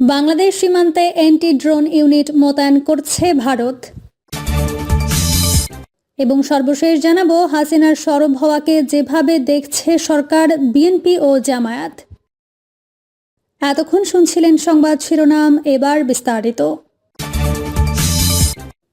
বাংলাদেশ সীমান্তে anti drone unit মোতায়েন করছে ভারত। এবং সর্বশেষ জানাব, হাসিনার সরব হওয়াকে যেভাবে দেখছে সরকার, বিএনপি ও জামায়াত। এতক্ষণ শুনছিলেন সংবাদ শিরোনাম, এবার বিস্তারিত।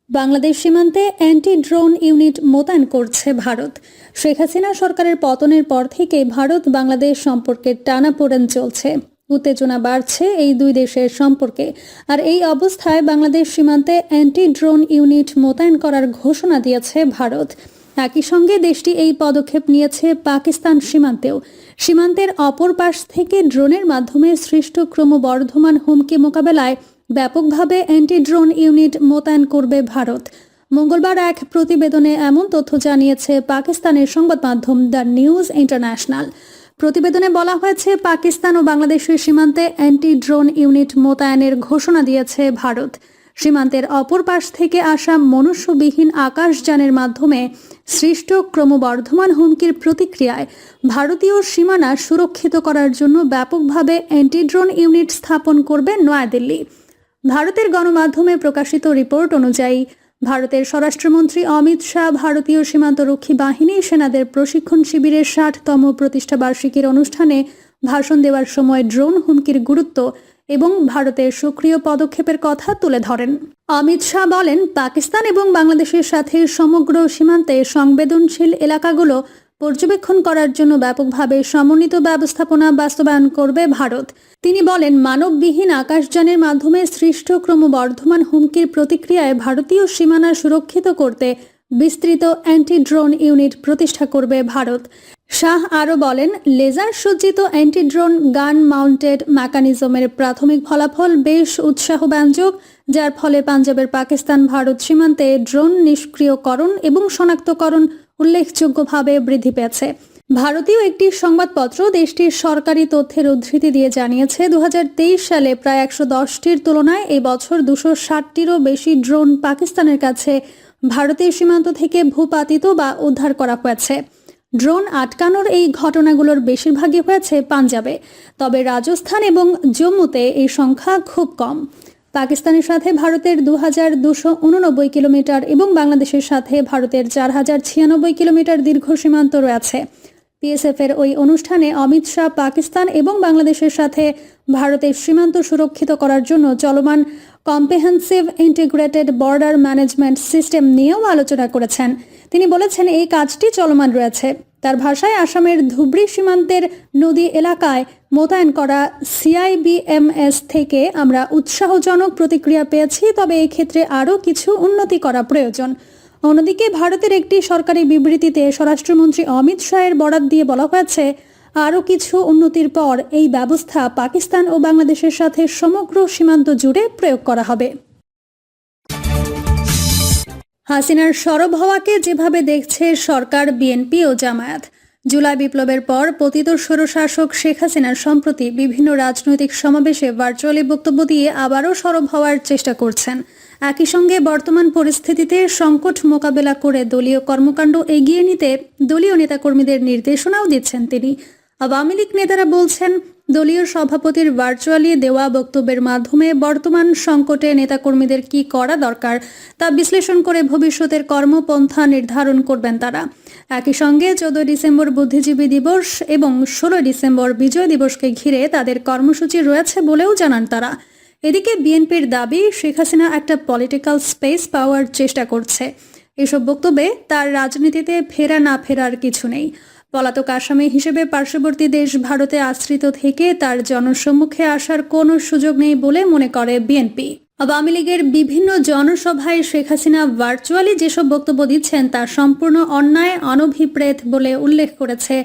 বাংলাদেশ সীমান্তে অ্যান্টি ড্রোন ইউনিট মোতায়েন করছে ভারত। শেখ হাসিনা সরকারের পতনের পর থেকে ভারত বাংলাদেশ সম্পর্কে টানাপোড়েন চলছে। উত্তেজনা বাড়ছে এই দুই দেশের সম্পর্কে। আর এই অবস্থায় বাংলাদেশ সীমান্তে অ্যান্টি ড্রোন ইউনিট মোতায়েন করার ঘোষণা দিয়েছে ভারত। একই সঙ্গে দেশটি এই পদক্ষেপ নিয়েছে পাকিস্তান সীমান্তেও। সীমান্তের অপর পাশ থেকে ড্রোনের মাধ্যমে সৃষ্ট ক্রমবর্ধমান হুমকি মোকাবেলায় ব্যাপকভাবে অ্যান্টি ড্রোন ইউনিট মোতায়েন করবে ভারত। মঙ্গলবার এক প্রতিবেদনে এমন তথ্য জানিয়েছে পাকিস্তানের সংবাদ মাধ্যম দ্য নিউজ ইন্টারন্যাশনাল। প্রতিবেদনে বলা হয়েছে, পাকিস্তান ও বাংলাদেশের সীমান্তে অ্যান্টি ড্রোন ইউনিট মোতায়েনের ঘোষণা দিয়েছে ভারত। সীমান্তের অপর পাশ থেকে আসা মনুষ্যবিহীন আকাশযানের মাধ্যমে সৃষ্ট ক্রমবর্ধমান হুমকির প্রতিক্রিয়ায় ভারতীয় সীমানা সুরক্ষিত করার জন্য ব্যাপকভাবে অ্যান্টি ড্রোন ইউনিট স্থাপন করবে নয়াদিল্লি। ভারতের গণমাধ্যমে প্রকাশিত রিপোর্ট অনুযায়ী ভারতের স্বরাষ্ট্রমন্ত্রী অমিত শাহ ভারতীয় সীমান্তরক্ষী বাহিনী সেনাদের প্রশিক্ষণ শিবিরের ষাটতম প্রতিষ্ঠা বার্ষিকীর অনুষ্ঠানে ভাষণ দেওয়ার সময় ড্রোন হুমকির গুরুত্ব এবং ভারতের সক্রিয় পদক্ষেপের কথা তুলে ধরেন। অমিত শাহ বলেন, পাকিস্তান এবং বাংলাদেশের সাথে সমগ্র সীমান্তে সংবেদনশীল এলাকাগুলো পর্যবেক্ষণ করার জন্য ব্যাপকভাবে সমন্বিত ব্যবস্থাপনা বাস্তবায়ন করবে ভারত। তিনি বলেন, মানববিহীন আকাশযানের মাধ্যমে সৃষ্ট ক্রমবর্ধমান হুমকির প্রতিক্রিয়ায় ভারতীয় সীমানা সুরক্ষিত করতে বিস্তৃত অ্যান্টি ড্রোন ইউনিট প্রতিষ্ঠা করবে ভারত। শাহ আরও বলেন, লেজার সজ্জিত অ্যান্টি ড্রোন গান মাউন্টেড মেকানিজমের প্রাথমিক ফলাফল বেশ উৎসাহব্যঞ্জক, যার ফলে পাঞ্জাবের পাকিস্তান ভারত সীমান্তে ড্রোন নিষ্ক্রিয়করণ এবং শনাক্তকরণ উল্লেখযোগ্যভাবে বৃদ্ধি পেয়েছে। ভারতীয় একটি সংবাদপত্র দেশটির সরকারি তথ্যের উদ্ধৃতি দিয়ে জানিয়েছে, দুহাজার তেইশ সালে প্রায় একশো দশটির তুলনায় এই বছর দুশো ষাটটিরও বেশি ড্রোন পাকিস্তানের কাছে ভারতীয় সীমান্ত থেকে ভূপাতিত বা উদ্ধার করা হয়েছে। ড্রোন আটকানোর এই ঘটনাগুলোর বেশিরভাগই হয়েছে পাঞ্জাবে। তবে রাজস্থান এবং জম্মুতে এই সংখ্যা খুব কম। পাকিস্তানের সাথে ভারতের দু হাজার দুশো উননব্বই কিলোমিটার এবং বাংলাদেশের সাথে ভারতের চার হাজার ছিয়ানব্বই কিলোমিটার দীর্ঘ সীমান্ত রয়েছে। পিএসএফ এর ওই অনুষ্ঠানে অমিত শাহ পাকিস্তান এবং বাংলাদেশের সাথে ভারতের সীমান্ত সুরক্ষিত করার জন্য চলমান comprehensive integrated border management system নিয়েও আলোচনা করেছেন। তিনি বলেছেন, এই কাজটি চলমান রয়েছে। তার ভাষায় আসামের ধুবড়ি সীমান্তের নদী এলাকায় মোতায়েন করা সিআইবিএমএস থেকে আমরা উৎসাহজনক প্রতিক্রিয়া পেয়েছি, তবে ক্ষেত্রে আরও কিছু উন্নতি করা প্রয়োজন। অন্যদিকে ভারতের একটি সরকারি বিবৃতিতে স্বরাষ্ট্রমন্ত্রী অমিত শাহের বরাত দিয়ে বলা হয়েছে, আরও কিছু উন্নতির পর এই ব্যবস্থা পাকিস্তান ও বাংলাদেশের সাথে সমগ্র সীমান্ত জুড়ে প্রয়োগ করা হবে। হাসিনার সরব হওয়াকে যেভাবে দেখছে সরকার, বিএনপি ও জামায়াত। জুলাই বিপ্লবের পর পতিত স্বৈরশাসক শেখ হাসিনার সম্প্রতি বিভিন্ন রাজনৈতিক সমাবেশে ভার্চুয়ালি বক্তব্য দিয়ে আবারও সরব হওয়ার চেষ্টা করছেন। একই সঙ্গে বর্তমান পরিস্থিতিতে সংকট মোকাবেলা করে দলীয় কর্মকাণ্ড এগিয়ে নিতে দলীয় নেতাকর্মীদের নির্দেশনাও দিচ্ছেন তিনি। আওয়ামী লীগ নেতারা বলছেন দলীয় সভাপতির ভার্চুয়ালি দেওয়া বক্তব্যের মাধ্যমে বর্তমান সংকটে নেতাকর্মীদের কি করা দরকার তা বিশ্লেষণ করে ভবিষ্যতের কর্মপন্থা নির্ধারণ করবেন তারা। একই সঙ্গে চোদ্দ ডিসেম্বর বুদ্ধিজীবী দিবস এবং ষোলো ডিসেম্বর বিজয় দিবসকে ঘিরে তাদের কর্মসূচি রয়েছে বলেও জানান তারা। এদিকে বিএনপির দাবি, শেখ হাসিনা একটা পলিটিক্যাল স্পেস পাওয়ার চেষ্টা করছে। এসব বক্তব্যে তার রাজনীতিতে ফেরা না ফেরার কিছু নেই। পলাতক আসামি হিসেবে পার্শ্ববর্তী দেশ ভারতে আশ্রিত থেকে তার জনসম্মুখে আসার কোনো সুযোগ নেই বলে মনে করে বিএনপি। আওয়ামী লীগের বিভিন্ন জনসভায় শেখ হাসিনা ভার্চুয়ালি যেসব বক্তব্য দিচ্ছেন তা সম্পূর্ণ অন্যায়, অনভিপ্রেত বলে উল্লেখ করেছে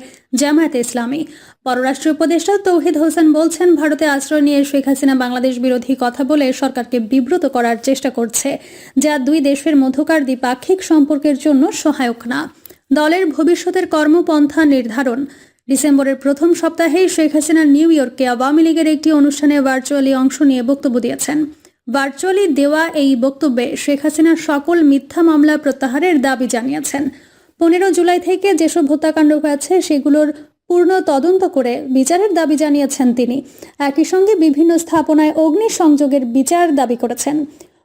জামায়াত ইসলামী। পররাষ্ট্র উপদেষ্টা তৌহিদ হোসেন বলছেন, ভারতে আশ্রয় নিয়ে শেখ হাসিনা বাংলাদেশ বিরোধী কথা বলে সরকারকে বিব্রত করার চেষ্টা করছে, যা দুই দেশের মধ্যকার দ্বিপাক্ষিক সম্পর্কের জন্য সহায়ক না। দলের ভবিষ্যতের কর্মপন্থা নির্ধারণ। ডিসেম্বরের প্রথম সপ্তাহেই শেখ হাসিনা নিউ ইয়র্কে আওয়ামী লীগের একটি অনুষ্ঠানে ভার্চুয়ালি অংশ নিয়ে বক্তব্য দিয়েছেন। ভার্চুয়ালি দেওয়া এই বক্তব্যে শেখ হাসিনা সকল মিথ্যা মামলা প্রত্যাহারের দাবি জানিয়েছেন। পনেরো জুলাই থেকে যেসব হত্যাকাণ্ড হয়েছে, সেগুলোর পূর্ণ তদন্ত করে বিচারের দাবি জানিয়েছেন তিনি। একই সঙ্গে বিভিন্ন স্থাপনায় অগ্নি সংযোগের বিচার দাবি করেছেন।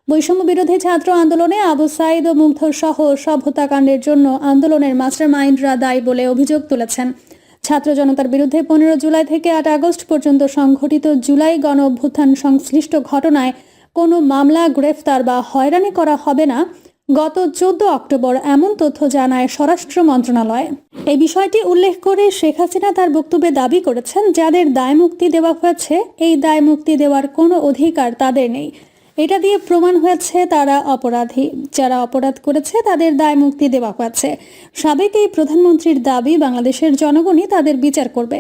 বৈষম্য বিরোধী ছাত্র আন্দোলনে আবু সাইদ ও মুগ্ধ সহ সব হত্যাকাণ্ডের জন্য আন্দোলনের মাস্টার মাইন্ডরা দায়ী বলে অভিযোগ তুলেছেন। ছাত্র জনতার বিরুদ্ধে পনেরো জুলাই থেকে আট আগস্ট পর্যন্ত সংঘটিত জুলাই গণ অভ্যুত্থান সংশ্লিষ্ট ঘটনায় কোনো মামলা, গ্রেফতার বা হয়রানি করা হবে না। গত চোদ্দ অক্টোবর এমন তথ্য জানায় স্বরাষ্ট্র মন্ত্রণালয়। এই বিষয়টি উল্লেখ করে শেখ হাসিনা তার বক্তব্যে দাবি করেছেন, যাদের দায় মুক্তি দেওয়া হয়েছে, এই দায় মুক্তি দেওয়ার কোনো অধিকার তাদের নেই। এটা দিয়ে প্রমাণ হয়েছে তারা অপরাধী, যারা অপরাধ করেছে তাদের দায় মুক্তি দেওয়া হয়েছে। সাবেক এই প্রধানমন্ত্রীর দাবি বাংলাদেশের জনগণই তাদের বিচার করবে।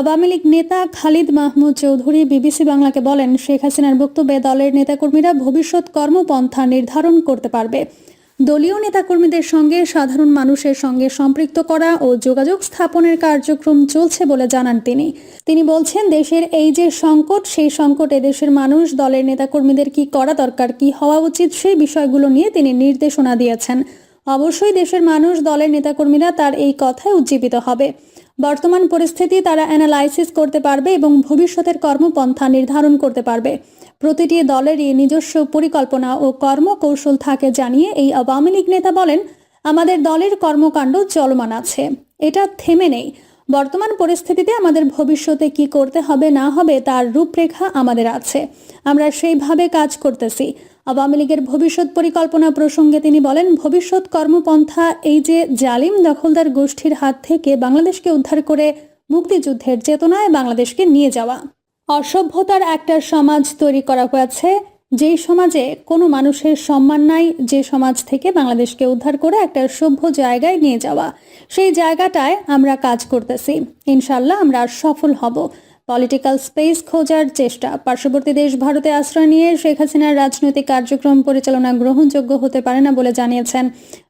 আওয়ামী লীগ নেতা খালিদ মাহমুদ চৌধুরী বিবিসি বাংলাকে বলেন, শেখ হাসিনার বক্তব্যে দলের নেতাকর্মীরা ভবিষ্যৎ কর্মপন্থা নির্ধারণ করতে পারবে। দলীয় নেতাকর্মীদের সঙ্গে সাধারণ মানুষের সঙ্গে সম্পৃক্ত করা ও যোগাযোগ স্থাপনের কার্যক্রম চলছে বলে জানান তিনি। তিনি বলছেন, দেশের এই যে সংকট, সেই সংকটে দেশের মানুষ দলের নেতাকর্মীদের কি করা দরকার, কি হওয়া উচিত, সেই বিষয়গুলো নিয়ে তিনি নির্দেশনা দিয়েছেন। অবশ্যই দেশের মানুষ, দলের নেতাকর্মীরা তার এই কথায় উজ্জীবিত হবে। বর্তমান পরিস্থিতি তারা অ্যানালাইসিস করতে পারবে এবং ভবিষ্যতের কর্মপন্থা নির্ধারণ করতে পারবে। প্রতিটি দলেরই নিজস্ব পরিকল্পনা ও কর্মকৌশল থাকে জানিয়ে এই আওয়ামী লীগ নেতা বলেন, আমাদের দলের কর্মকাণ্ড চলমান আছে, এটা থেমে নেই। বর্তমান পরিস্থিতিতে আমাদের ভবিষ্যতে কি করতে হবে, না হবে, তার রূপরেখা আমাদের আছে। আমরা সেইভাবে কাজ করতেছি। আওয়ামী লীগের ভবিষ্যৎ পরিকল্পনা প্রসঙ্গে তিনি বলেন, ভবিষ্যৎ কর্মপন্থা এই যে জালিম দখলদার গোষ্ঠীর হাত থেকে বাংলাদেশকে উদ্ধার করে মুক্তিযুদ্ধের চেতনায় বাংলাদেশকে নিয়ে যাওয়া। অসভ্যতার একটা সমাজ তৈরি করা হয়েছে যেই সমাজে কোনো মানুষের সম্মান নাই, যে সমাজ থেকে বাংলাদেশকে উদ্ধার করে একটা সভ্য জায়গায় নিয়ে যাওয়া। সেই জায়গাটায় আমরা কাজ করতেছি। ইনশাল্লাহ আমরা সফল হব। পলিটিক্যাল স্পেস খোঁজার চেষ্টা। পার্শ্ববর্তী দেশ ভারতে আশ্রয় নিয়ে শেখ হাসিনার রাজনৈতিক কার্যক্রম পরিচালনা গ্রহণযোগ্য হতে পারে না বলে জানিয়েছেন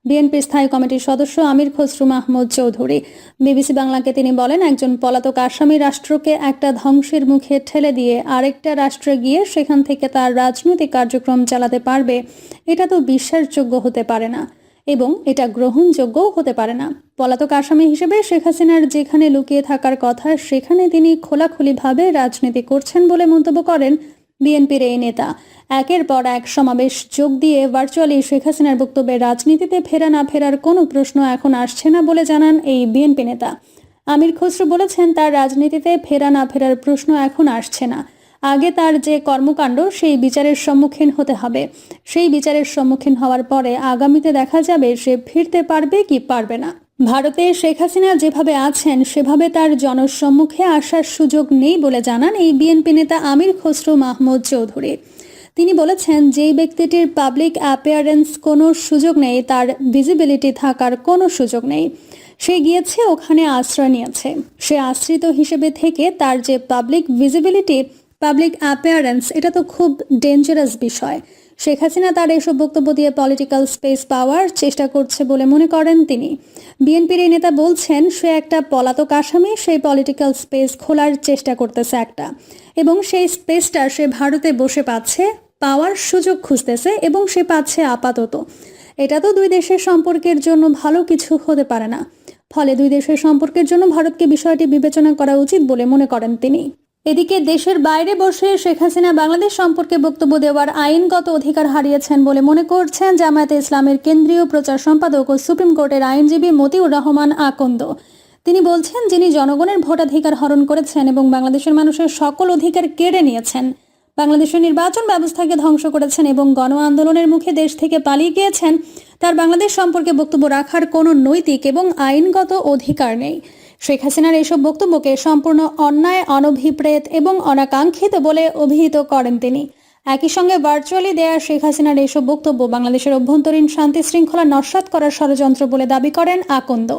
বিএনপি স্থায়ী কমিটির সদস্য আমির খসরু মাহমুদ চৌধুরী। বিবিসি বাংলাকে তিনি বলেন, একজন পলাতক আসামি রাষ্ট্রকে একটা ধ্বংসের মুখে ঠেলে দিয়ে আরেকটা রাষ্ট্রে গিয়ে সেখান থেকে তার রাজনৈতিক কার্যক্রম চালাতে পারবে, এটা তো বিশ্বাসযোগ্য হতে পারে না। এবং এটা গ্রহণযোগ্যও হতে পারে না। পলাতক আসামি হিসেবে শেখ হাসিনার যেখানে লুকিয়ে থাকার কথা, সেখানে তিনি খোলাখুলিভাবে রাজনীতি করছেন বলে মন্তব্য করেন বিএনপির এই নেতা। একের পর এক সমাবেশ যোগ দিয়ে ভার্চুয়ালি শেখ হাসিনার বক্তব্যে রাজনীতিতে ফেরা না ফেরার কোনো প্রশ্ন এখন আসছে না বলে জানান এই বিএনপি নেতা। আমির খসরু বলেছেন, তার রাজনীতিতে ফেরা না ফেরার প্রশ্ন এখন আসছে না। আগে তার যে কর্মকাণ্ড, সেই বিচারের সম্মুখীন হতে হবে। সেই বিচারের সম্মুখীন হওয়ার পরে আগামীতে দেখা যাবে সে ফিরতে পারবে কি পারবে না। ভারতে শেখ হাসিনা যেভাবে আছেন, সেভাবে তার জনসম্মুখে আসার সুযোগ নেই বলে জানান এই বিএনপি নেতা আমির খসরু মাহমুদ চৌধুরী। তিনি বলেছেন, যেই ব্যক্তিটির পাবলিক অ্যাপিয়ারেন্স কোনো সুযোগ নেই, তার ভিজিবিলিটি থাকার কোনো সুযোগ নেই। সে গিয়েছে, ওখানে আশ্রয় নিয়েছে। সে আশ্রিত হিসেবে থেকে তার যে পাবলিক ভিজিবিলিটি পাবলিক অ্যাপিয়ারেন্স এটা তো খুব ডেঞ্জারাস বিষয়। শেখ হাসিনা তার এসব বক্তব্য দিয়ে পলিটিক্যাল স্পেস পাওয়ার চেষ্টা করছে বলে মনে করেন তিনি। বিএনপির এই নেতা বলছেন, সে একটা পলাতক আসামি, সেই পলিটিক্যাল স্পেস খোলার চেষ্টা করতেছে একটা। এবং সেই স্পেসটা সে ভারতে বসে পাচ্ছে, পাওয়ার সুযোগ খুঁজতেছে এবং সে পাচ্ছে আপাতত। এটা তো দুই দেশের সম্পর্কের জন্য ভালো কিছু হতে পারে না। ফলে দুই দেশের সম্পর্কের জন্য ভারতকে বিষয়টি বিবেচনা করা উচিত বলে মনে করেন তিনি। এদিকে দেশের বাইরে বসে শেখ হাসিনা বাংলাদেশ সম্পর্কে বক্তব্য দেওয়ার আইনগত অধিকার হারিয়েছেন বলে মনে করছেন জামায়াতে ইসলামের কেন্দ্রীয় প্রচার সম্পাদক ও সুপ্রিম কোর্টের আইনজীবী মতিউর রহমান আকন্দ। তিনি বলছেন, যিনি জনগণের ভোটাধিকার হরণ করেছেন এবং বাংলাদেশের মানুষের সকল অধিকার কেড়ে নিয়েছেন, বাংলাদেশের নির্বাচন ব্যবস্থাকে ধ্বংস করেছেন এবং গণ আন্দোলনের মুখে দেশ থেকে পালিয়ে গিয়েছেন, তার বাংলাদেশ সম্পর্কে বক্তব্য রাখার কোনো নৈতিক এবং আইনগত অধিকার নেই। শেখ হাসিনার এসব বক্তব্যকে সম্পূর্ণ অন্যায়, অনভিপ্রেত এবং অনাকাঙ্ক্ষিত বলে অভিহিত করেন তিনি। একই সঙ্গে ভার্চুয়ালি দেয়া শেখ হাসিনার এসব বক্তব্য বাংলাদেশের অভ্যন্তরীণ শান্তি শৃঙ্খলা নস্বাত করার ষড়যন্ত্র বলে দাবি করেন আকন্দ।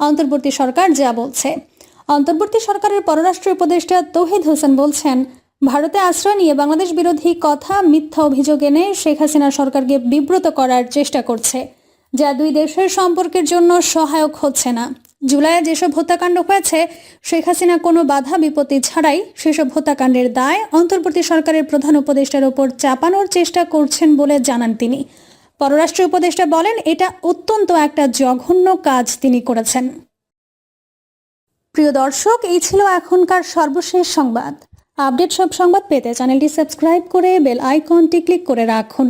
অন্তর্বর্তী সরকার যা বলছে। অন্তর্বর্তী সরকারের পররাষ্ট্র উপদেষ্টা তৌহিদ হোসেন বলছেন, ভারতে আশ্রয় নিয়ে বাংলাদেশ বিরোধী কথা, মিথ্যা অভিযোগ এনে শেখ হাসিনা সরকারকে বিব্রত করার চেষ্টা করছে, যা দুই দেশের সম্পর্কের জন্য সহায়ক হচ্ছে না। জুলাইয়ে যেসব হত্যাকাণ্ড হয়েছে, শেখ হাসিনা কোনো বাধা, বিপত্তি ছাড়াই সেসব হত্যাকাণ্ডের দায় অন্তর্বর্তী সরকারের প্রধান উপদেষ্টার ওপর চাপানোর চেষ্টা করছেন বলে জানান তিনি। পররাষ্ট্র উপদেষ্টা বলেন, এটা অত্যন্ত একটা জঘন্য কাজ তিনি করেছেন। প্রিয় দর্শক, এই ছিল এখনকার সর্বশেষ সংবাদ। আপডেট সব সংবাদ পেতে চ্যানেলটি সাবস্ক্রাইব করে বেল আইকনটি ক্লিক করে রাখুন।